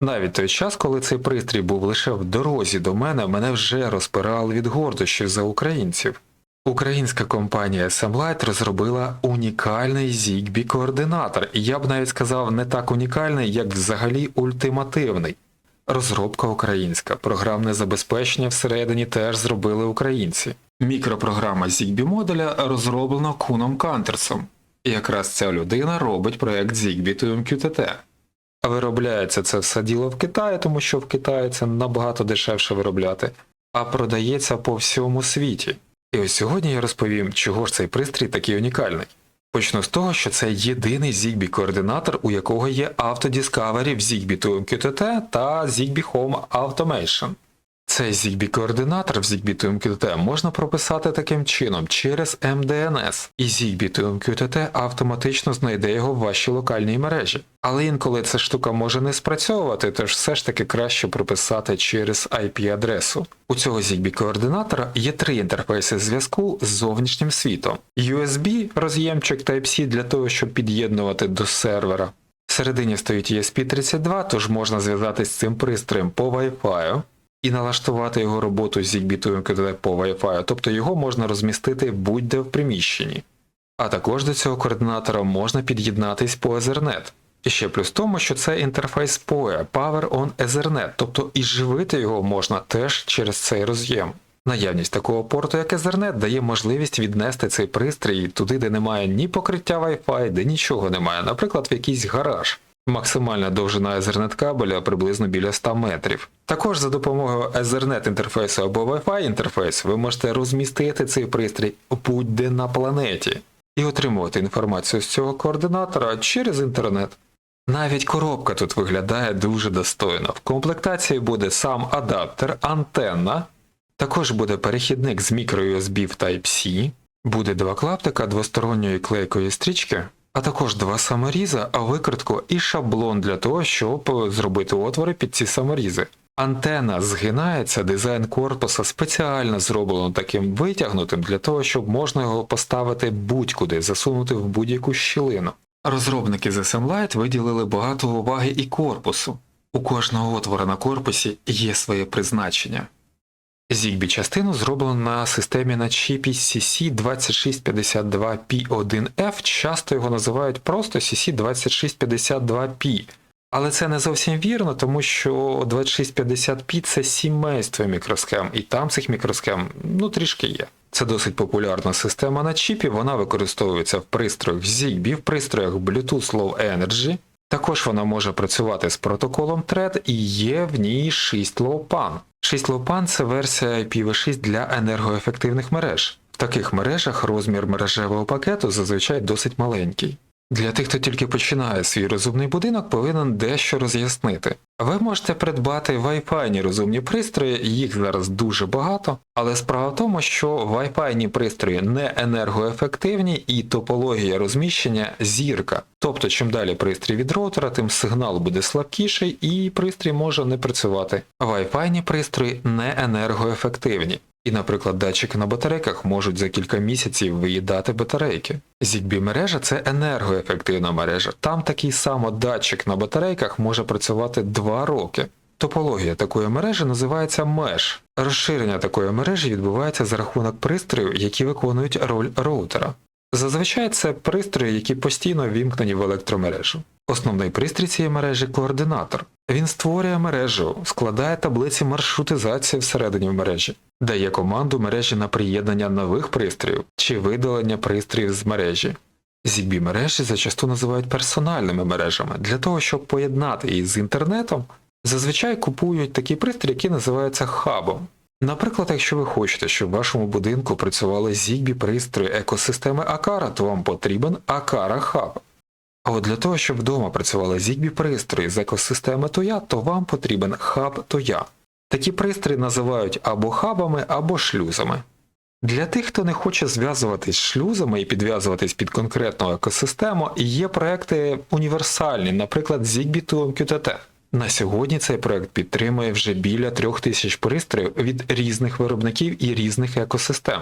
Навіть той час, коли цей пристрій був лише в дорозі до мене, мене вже розпирали від гордощів за українців. Українська компанія SMLight розробила унікальний ZigBee координатор, і я б навіть сказав не так унікальний, як взагалі ультимативний. Розробка українська, програмне забезпечення всередині теж зробили українці. Мікропрограма ZigBee модуля розроблена Куном Кантерсом. І якраз ця людина робить проект ZigBee to MQTT. Виробляється це все діло в Китаї, тому що в Китаї це набагато дешевше виробляти, а продається по всьому світі. І ось сьогодні я розповім, чого ж цей пристрій такий унікальний. Почну з того, що це єдиний ZigBee координатор, у якого є автодіскавері в ZigBee QTT та ZigBee Home Automation. Цей ZigBee координатор в ZigBee to MQTT можна прописати таким чином через MDNS, і ZigBee to MQTT автоматично знайде його в вашій локальній мережі. Але інколи ця штука може не спрацьовувати, тож все ж таки краще прописати через IP-адресу. У цього ZigBee координатора є три інтерфейси зв'язку з зовнішнім світом: USB, роз'ємчик Type-C для того, щоб під'єднувати до сервера. Всередині стоїть ESP32, тож можна зв'язатись з цим пристроєм по Wi-Fi і налаштувати його роботу з ZigBee to по Wi-Fi, тобто його можна розмістити будь-де в приміщенні. А також до цього координатора можна під'єднатись по Ethernet. І ще плюс в тому, що це інтерфейс PoE Power on Ethernet, тобто і живити його можна теж через цей роз'єм. Наявність такого порту, як Ethernet, дає можливість віднести цей пристрій туди, де немає ні покриття Wi-Fi, де нічого немає, наприклад, в якийсь гараж. Максимальна довжина Ethernet кабеля приблизно біля 100 метрів. Також за допомогою Ethernet інтерфейсу або Wi-Fi інтерфейсу ви можете розмістити цей пристрій будь-де на планеті і отримувати інформацію з цього координатора через інтернет. Навіть коробка тут виглядає дуже достойно. В комплектації буде сам адаптер, антенна, також буде перехідник з microUSB в Type-C, буде два клаптика двосторонньої клейкої стрічки, а також два саморіза, а викритку і шаблон для того, щоб зробити отвори під ці саморізи. Антена згинається, дизайн корпуса спеціально зроблено таким витягнутим для того, щоб можна його поставити будь-куди, засунути в будь-яку щілину. Розробники з SMLight виділили багато уваги і корпусу. У кожного отвора на корпусі є своє призначення. ZigBee частину зроблено на системі на чіпі CC2652P1F, часто його називають просто CC2652P. Але це не зовсім вірно, тому що 2650P це сімейство мікросхем, і там цих мікросхем ну трішки є. Це досить популярна система на чіпі, вона використовується в пристроях ZigBee, в пристроях Bluetooth Low Energy. Також вона може працювати з протоколом Thread і є в ній 6 LowPan. 6 LowPan – це версія IPv6 для енергоефективних мереж. В таких мережах розмір мережевого пакету зазвичай досить маленький. Для тих, хто тільки починає свій розумний будинок, повинен дещо роз'яснити. Ви можете придбати Wi-Fi розумні пристрої, їх зараз дуже багато, але справа в тому, що Wi-Fi пристрої не енергоефективні і топологія розміщення зірка. Тобто, чим далі пристрій від роутера, тим сигнал буде слабкіший і пристрій може не працювати. Wi-Fi пристрої не енергоефективні. І, наприклад, датчики на батарейках можуть за кілька місяців виїдати батарейки. ZigBee мережа це енергоефективна мережа. Там такий само датчик на батарейках може працювати 2 роки. Топологія такої мережі називається меж. Розширення такої мережі відбувається за рахунок пристроїв, які виконують роль роутера. Зазвичай це пристрої, які постійно вімкнені в електромережу. Основний пристрій цієї мережі координатор. Він створює мережу, складає таблиці маршрутизації всередині мережі, дає команду мережі на приєднання нових пристроїв чи видалення пристроїв з мережі. ZigBee мережі зачасту називають персональними мережами. Для того, щоб поєднати їх з інтернетом, зазвичай купують такі пристрої, які називаються хабом. Наприклад, якщо ви хочете, щоб в вашому будинку працювали ZigBee пристрої екосистеми Акара, то вам потрібен Акара Hub. А от для того, щоб вдома працювали ZigBee пристрої з екосистеми Тоя, то вам потрібен хаб Тоя. Такі пристрої називають або хабами, або шлюзами. Для тих, хто не хоче зв'язуватись з шлюзами і підв'язуватись під конкретну екосистему, є проекти універсальні, наприклад, ZigBee to MQTT. На сьогодні цей проект підтримує вже біля трьох тисяч пристроїв від різних виробників і різних екосистем.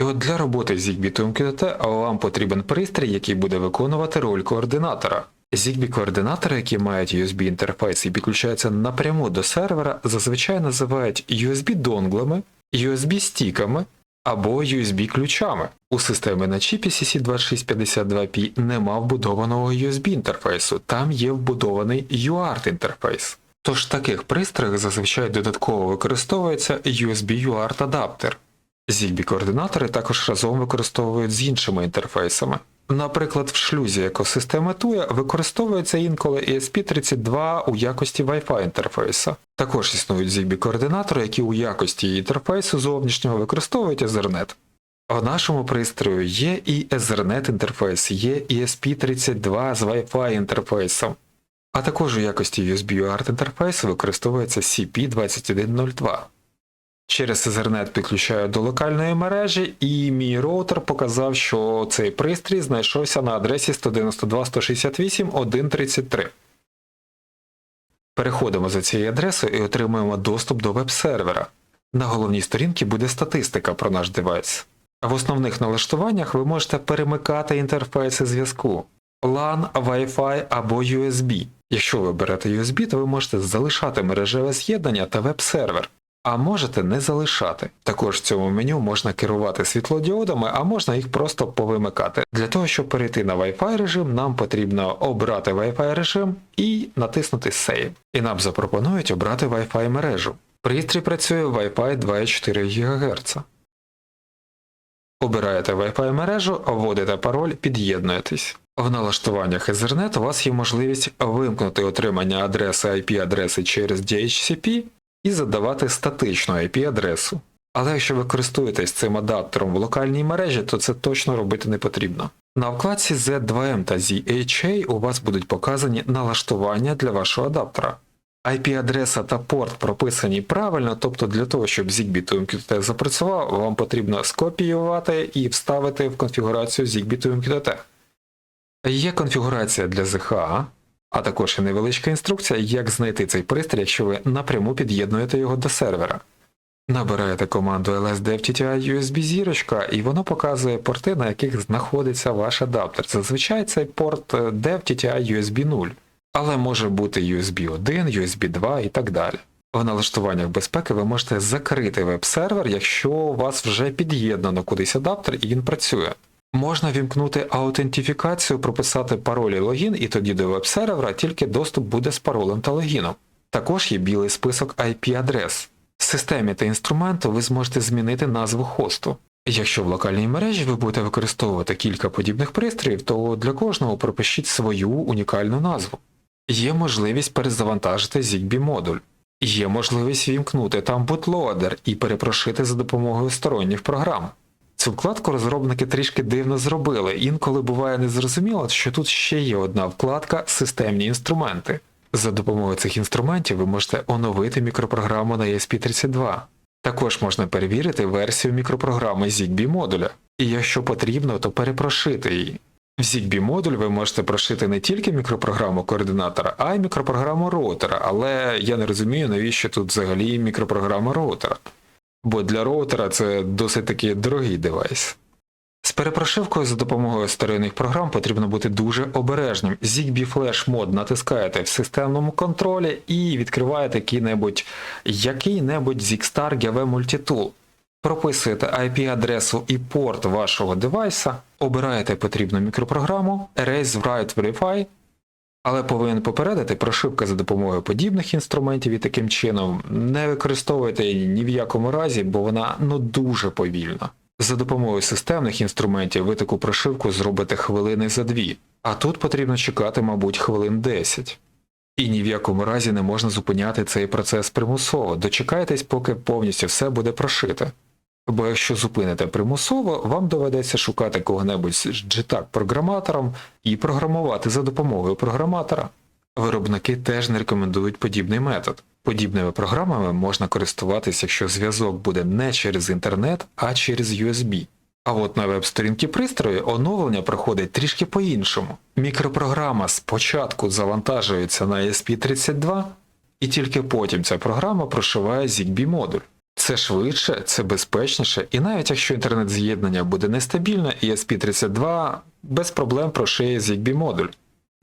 І от для роботи з ZigBee to вам потрібен пристрій, який буде виконувати роль координатора. ZigBee-координатори, які мають USB-інтерфейс і підключаються напряму до сервера, зазвичай називають USB-донглами, USB-стіками або USB-ключами. У системи на чіпі CC2652P нема вбудованого USB-інтерфейсу, там є вбудований UART-інтерфейс. Тож в таких пристроях зазвичай додатково використовується USB UART адаптер. ZigBee-координатори також разом використовують з іншими інтерфейсами. Наприклад, в шлюзі екосистеми TUA використовується інколи ESP32 у якості Wi-Fi інтерфейса. Також існують ZigBee-координатори, які у якості інтерфейсу зовнішнього використовують Ethernet. В нашому пристрою є і Ethernet інтерфейс, є ESP32 з Wi-Fi інтерфейсом. А також у якості USB UART інтерфейсу використовується CP2102. Через Ethernet підключаю до локальної мережі, і мій роутер показав, що цей пристрій знайшовся на адресі 192.168.1.33. Переходимо за цією адресою і отримуємо доступ до веб-сервера. На головній сторінці буде статистика про наш девайс. В основних налаштуваннях ви можете перемикати інтерфейси зв'язку LAN, Wi-Fi або USB. Якщо ви берете USB, то ви можете залишати мережеве з'єднання та веб-сервер. А можете не залишати. Також в цьому меню можна керувати світлодіодами, а можна їх просто повимикати. Для того, щоб перейти на Wi-Fi режим, нам потрібно обрати Wi-Fi режим і натиснути Save. І нам запропонують обрати Wi-Fi мережу. Пристрій працює Wi-Fi 2,4 ГГц. Обираєте Wi-Fi мережу, вводите пароль, під'єднуєтесь. В налаштуваннях Ethernet у вас є можливість вимкнути отримання адреси IP-адреси через DHCP і задавати статичну IP-адресу. Але якщо ви користуєтесь цим адаптером в локальній мережі, то це точно робити не потрібно. На вкладці Z2M та ZHA у вас будуть показані налаштування для вашого адаптера. IP-адреса та порт прописані правильно, тобто для того, щоб ZigBee to MQTT запрацював, вам потрібно скопіювати і вставити в конфігурацію ZigBee to MQTT. Є конфігурація для ZHA, а також і невеличка інструкція, як знайти цей пристрій, якщо ви напряму під'єднуєте його до сервера. Набираєте команду lsdevtti USB зірочка, і воно показує порти, на яких знаходиться ваш адаптер. Зазвичай цей порт DevTTI USB 0, але може бути USB 1, USB 2 і так далі. В налаштуваннях безпеки ви можете закрити веб-сервер, якщо у вас вже під'єднано кудись адаптер і він працює. Можна вімкнути аутентифікацію, прописати пароль і логін, і тоді до веб-сервера тільки доступ буде з паролем та логіном. Також є білий список IP-адрес. В системі та інструменту ви зможете змінити назву хосту. Якщо в локальній мережі ви будете використовувати кілька подібних пристроїв, то для кожного пропишіть свою унікальну назву. Є можливість перезавантажити ZigBee модуль. Є можливість вімкнути там bootloader і перепрошити за допомогою сторонніх програм. Цю вкладку розробники трішки дивно зробили, інколи буває незрозуміло, що тут ще є одна вкладка Системні інструменти. За допомогою цих інструментів ви можете оновити мікропрограму на ESP32. Також можна перевірити версію мікропрограми ZigBee модуля, і якщо потрібно, то перепрошити її. В ZigBee модуль ви можете прошити не тільки мікропрограму координатора, а й мікропрограму роутера, але я не розумію, навіщо тут взагалі мікропрограма роутера бо для роутера це досить таки дорогий девайс. З перепрошивкою за допомогою старинних програм потрібно бути дуже обережним. ZigBee Flash Mod натискаєте в системному контролі і відкриваєте який-небудь який-небудь ZigStar GV Multitool. Прописуєте IP-адресу і порт вашого девайса, обираєте потрібну мікропрограму, Erase Write Verify але повинен попередити прошивка за допомогою подібних інструментів і таким чином не використовуйте її ні в якому разі, бо вона ну дуже повільна. За допомогою системних інструментів ви таку прошивку зробите хвилини за дві, а тут потрібно чекати, мабуть, хвилин 10. І ні в якому разі не можна зупиняти цей процес примусово, дочекайтесь, поки повністю все буде прошите. Бо якщо зупините примусово, вам доведеться шукати кого-небудь з JTAG-програматором і програмувати за допомогою програматора. Виробники теж не рекомендують подібний метод. Подібними програмами можна користуватися, якщо зв'язок буде не через інтернет, а через USB. А от на веб-сторінки пристрою оновлення проходить трішки по-іншому. Мікропрограма спочатку завантажується на ESP32, і тільки потім ця програма прошиває ZigBee модуль. Це швидше, це безпечніше, і навіть якщо інтернет-з'єднання буде нестабільне, ESP32 без проблем прошиє ZigBee модуль.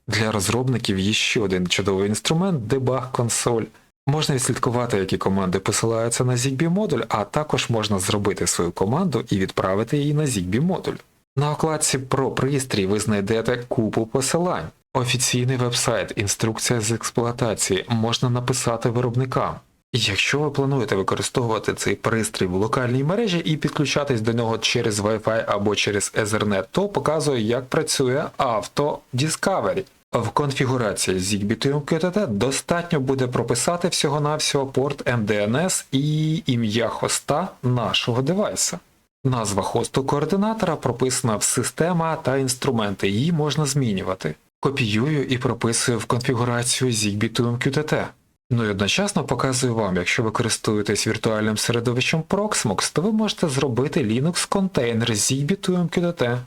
Для розробників є ще один чудовий інструмент дебаг консоль. Можна відслідкувати, які команди посилаються на ZigBee модуль, а також можна зробити свою команду і відправити її на ZigBee модуль. На окладці про пристрій ви знайдете купу посилань. Офіційний вебсайт, інструкція з експлуатації можна написати виробникам. Якщо ви плануєте використовувати цей пристрій в локальній мережі і підключатись до нього через Wi-Fi або через Ethernet, то показую, як працює Auto Discovery. В конфігурації ZigBee QTT достатньо буде прописати всього-навсього порт MDNS і ім'я хоста нашого девайса. Назва хосту координатора прописана в система та інструменти, її можна змінювати. Копіюю і прописую в конфігурацію ZigBee QTT. Ну і одночасно показую вам, якщо ви користуєтесь віртуальним середовищем Proxmox, то ви можете зробити Linux контейнер ZigBee QTT,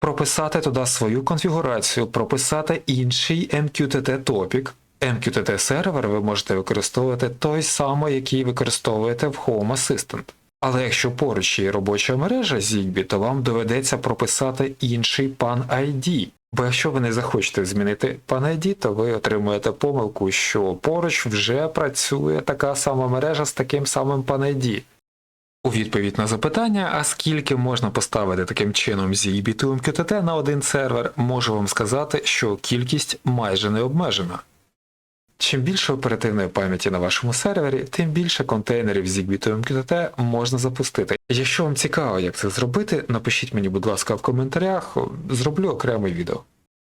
прописати туди свою конфігурацію, прописати інший MQTT топік. MQTT сервер ви можете використовувати той самий, який використовуєте в Home Assistant. Але якщо поруч є робоча мережа ZigBee, то вам доведеться прописати інший PAN ID. Бо якщо ви не захочете змінити ID, то ви отримуєте помилку, що поруч вже працює така сама мережа з таким самим ID. У відповідь на запитання, а скільки можна поставити таким чином ZigBee to MQTT на один сервер, можу вам сказати, що кількість майже не обмежена. Чим більше оперативної пам'яті на вашому сервері, тим більше контейнерів ZigBee to MQTT можна запустити. Якщо вам цікаво, як це зробити, напишіть мені, будь ласка, в коментарях, зроблю окреме відео.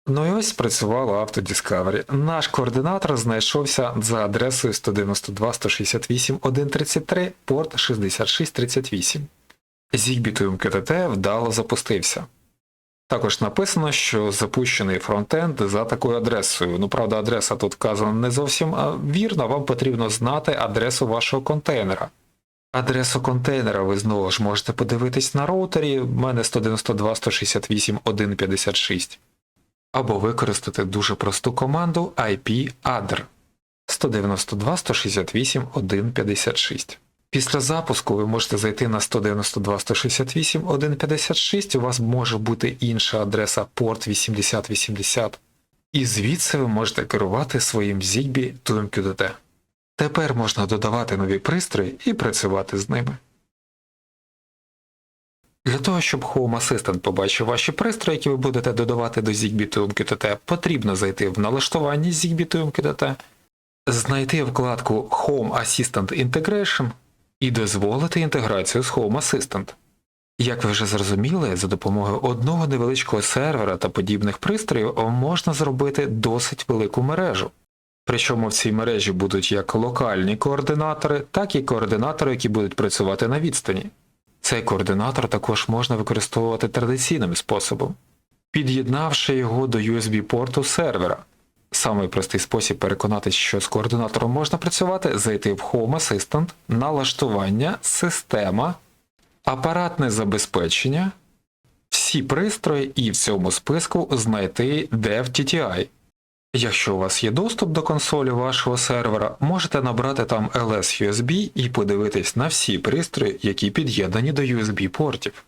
Ну і ось спрацювало Auto Наш координатор знайшовся за адресою 192.168.133 порт 6638. ZigBee to MQTT вдало запустився. Також написано, що запущений фронтенд за такою адресою. Ну, правда, адреса тут вказана не зовсім вірно, вам потрібно знати адресу вашого контейнера. Адресу контейнера ви знову ж можете подивитись на роутері, в мене 192.168.156. Або використати дуже просту команду IP-adr 192.168.156. Після запуску ви можете зайти на 192.168.156, у вас може бути інша адреса порт 8080, і звідси ви можете керувати своїм ZigBee to MQTT. Тепер можна додавати нові пристрої і працювати з ними. Для того, щоб Home Assistant побачив ваші пристрої, які ви будете додавати до ZigBee to MQTT, потрібно зайти в налаштування ZigBee to MQTT, знайти вкладку Home Assistant Integration і дозволити інтеграцію з Home Assistant. Як ви вже зрозуміли, за допомогою одного невеличкого сервера та подібних пристроїв можна зробити досить велику мережу. Причому в цій мережі будуть як локальні координатори, так і координатори, які будуть працювати на відстані. Цей координатор також можна використовувати традиційним способом, під'єднавши його до USB-порту сервера. Самий простий спосіб переконатися, що з координатором можна працювати, зайти в Home Assistant, налаштування, система, апаратне забезпечення, всі пристрої і в цьому списку знайти DevTTI. Якщо у вас є доступ до консолі вашого сервера, можете набрати там LS USB і подивитись на всі пристрої, які під'єднані до USB портів.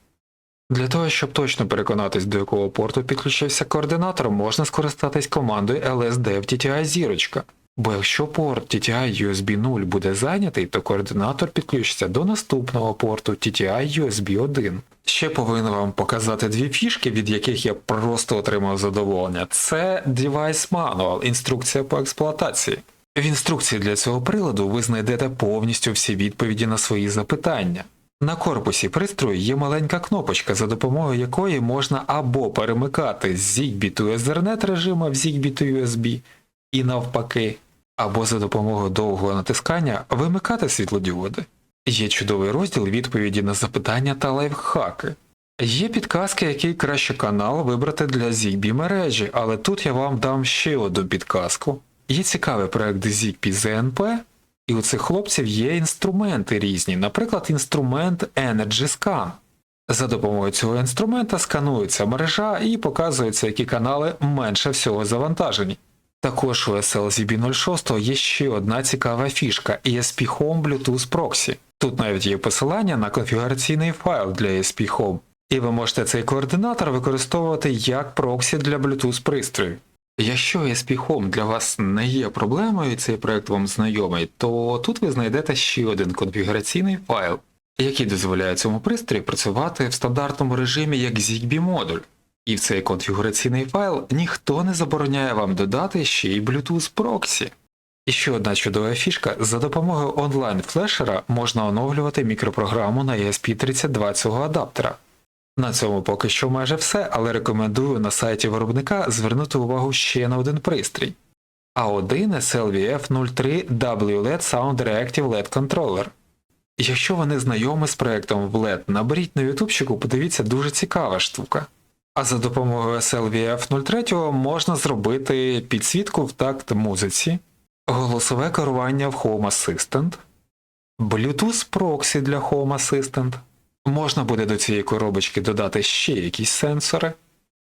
Для того, щоб точно переконатись, до якого порту підключився координатор, можна скористатись командою lsdev-tti зірочка. Бо якщо порт TTI USB 0 буде зайнятий, то координатор підключиться до наступного порту TTI USB 1. Ще повинен вам показати дві фішки, від яких я просто отримав задоволення. Це Device Manual, інструкція по експлуатації. В інструкції для цього приладу ви знайдете повністю всі відповіді на свої запитання. На корпусі пристрою є маленька кнопочка, за допомогою якої можна або перемикати з ZigBee to Ethernet режиму в ZigBee to USB, і навпаки, або за допомогою довгого натискання вимикати світлодіоди. Є чудовий розділ відповіді на запитання та лайфхаки. Є підказки, який краще канал вибрати для ZigBee мережі, але тут я вам дам ще одну підказку. Є цікавий проект ZigBee ZNP, і у цих хлопців є інструменти різні, наприклад, інструмент Energy Scan. За допомогою цього інструмента сканується мережа і показується, які канали менше всього завантажені. Також у SLZB 06 є ще одна цікава фішка ESP Home Bluetooth Proxy. Тут навіть є посилання на конфігураційний файл для ESP Home, і ви можете цей координатор використовувати як проксі для Bluetooth пристрою. Якщо SP Home для вас не є проблемою і цей проект вам знайомий, то тут ви знайдете ще один конфігураційний файл, який дозволяє цьому пристрою працювати в стандартному режимі як ZigBee модуль. І в цей конфігураційний файл ніхто не забороняє вам додати ще й Bluetooth проксі. І ще одна чудова фішка: за допомогою онлайн-флешера можна оновлювати мікропрограму на ESP32 цього адаптера. На цьому поки що майже все, але рекомендую на сайті виробника звернути увагу ще на один пристрій. A1 SLVF03 WLED Sound Reactive LED Controller. Якщо ви не знайомі з проектом в LED, наберіть на ютубчику, подивіться дуже цікава штука. А за допомогою SLVF 03 можна зробити підсвітку в такт музиці, голосове керування в Home Assistant, Bluetooth проксі для Home Assistant. Можна буде до цієї коробочки додати ще якісь сенсори,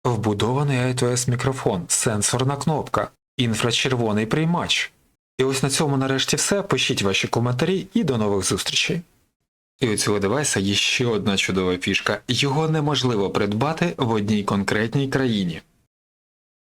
вбудований iOS мікрофон, сенсорна кнопка, інфрачервоний приймач. І ось на цьому нарешті все. Пишіть ваші коментарі і до нових зустрічей. І у цього девайса є ще одна чудова фішка: його неможливо придбати в одній конкретній країні.